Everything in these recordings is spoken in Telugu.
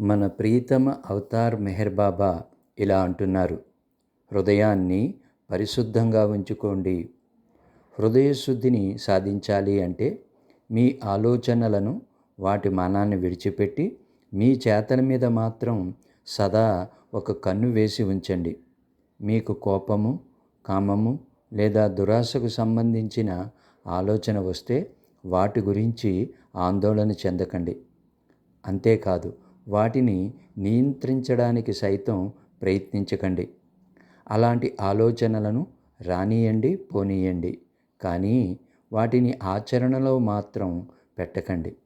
మన ప్రీతమ అవతార్ మెహర్ బాబా ఇలా అంటున్నారు. హృదయాన్ని పరిశుద్ధంగా ఉంచుకోండి. హృదయ శుద్ధిని సాధించాలి అంటే మీ ఆలోచనలను వాటి మానాన్ని విడిచిపెట్టి మీ చేతల మీద మాత్రం సదా ఒక కన్ను వేసి ఉంచండి. మీకు కోపము కామము లేదా దురాశకు సంబంధించిన ఆలోచన వస్తే వాటి గురించి ఆందోళన చెందకండి. అంతేకాదు వాటిని నియంత్రించడానికి సైతం ప్రయత్నించకండి. అలాంటి ఆలోచనలను రానియండి పోనీయండి. కానీ వాటిని ఆచరణలో మాత్రం పెట్టకండి.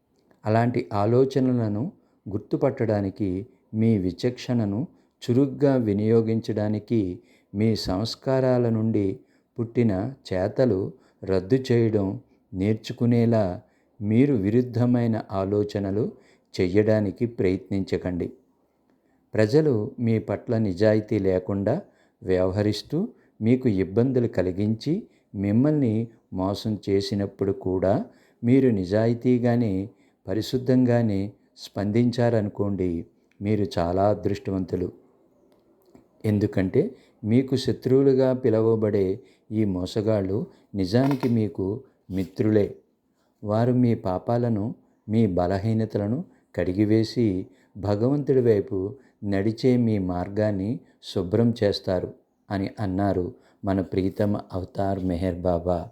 అలాంటి ఆలోచనలను గుర్తుపట్టడానికి మీ విచక్షణను చురుగ్గా వినియోగించడానికి మీ సంస్కారాల నుండి పుట్టిన చేతలు రద్దు చేయడం నేర్చుకునేలా మీరు విరుద్ధమైన ఆలోచనలు చెయ్యడానికి ప్రయత్నించకండి. ప్రజలు మీ పట్ల నిజాయితీ లేకుండా వ్యవహరిస్తూ మీకు ఇబ్బందులు కలిగించి మిమ్మల్ని మోసం చేసినప్పుడు కూడా మీరు నిజాయితీగానే పరిశుద్ధంగానే స్పందించారనుకోండి మీరు చాలా అదృష్టవంతులు. ఎందుకంటే మీకు శత్రువులుగా పిలవబడే ఈ మోసగాళ్ళు నిజానికి మీకు మిత్రులే. వారు మీ పాపాలను మీ బలహీనతలను కడిగివేసి భగవంతుడి వైపు నడిచే మీ మార్గాన్ని శుభ్రం చేస్తారు అని అన్నారు మన ప్రీతమ అవతార్ మెహర్ బాబా.